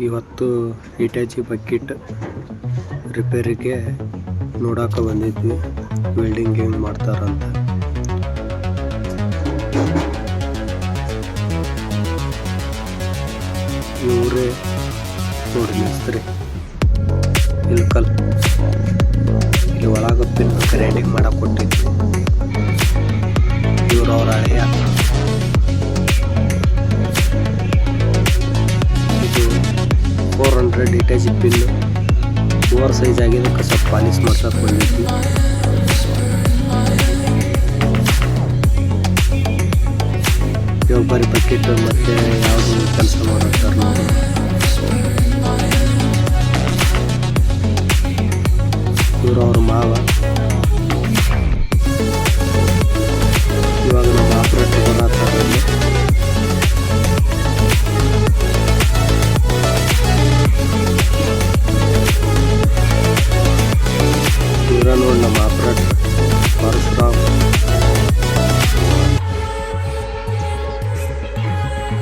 ಇವತ್ತು Hitachi bucket ರಿಪೇರಿಗೆ ನೋಡಾಕ ಬಂದಿದ್ವಿ. ವೆಲ್ಡಿಂಗ್ ಹೆಂಗೆ ಮಾಡ್ತಾರಂತ ಇವರೇ ನೋಡಿ ಮಿಸ್ತ್ರಿ. ಇಲ್ಕಲ್. ಇಲ್ಲಿ ಒಳಗೆ ಪಿನ್ ಗ್ರೈಂಡಿಂಗ್ ಮಾಡಕ್ಕೆ ಕೊಟ್ಟಿದ್ವಿ. ಇವ್ರು ಅವ್ರ ಹಳೆಯ. ಫೋರ್ ಹಂಡ್ರೆಡ್ ಇಟೇಜ್ ಪಿನ್ ಓವರ್ ಸೈಜ್ ಆಗಿದ್ದಕ್ಕೆ ಸ್ವಲ್ಪ ಪಾಲಿಸ್ ಮಾಡ್ಸಕ್ಕೆ ಬಂದಿದ್ವಿ. ಇವಾಗ ಬಕೆಟ್ ಮತ್ತೆ ಯಾವುದು ಕೆಲಸ ಮಾಡೋತಾರೆ ನೋಡಿ. ಇವರು ಅವ್ರ ಮಾವ.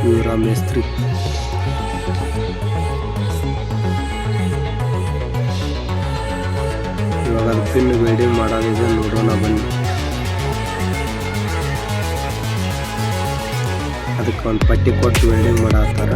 ಇವರ ಮೇಸ್ತ್ರಿ ಇವಾಗ ಅದು ಪಿನ್ ವೆಲ್ಡಿಂಗ್ ಮಾಡೋದಿದೆ ನೋಡೋಣ ಬನ್ನಿ. ಅದಕ್ಕೆ ಒಂದು ಪಟ್ಟಿ ಕೊಟ್ಟು ವೆಲ್ಡಿಂಗ್ ಮಾಡತ್ತಾರ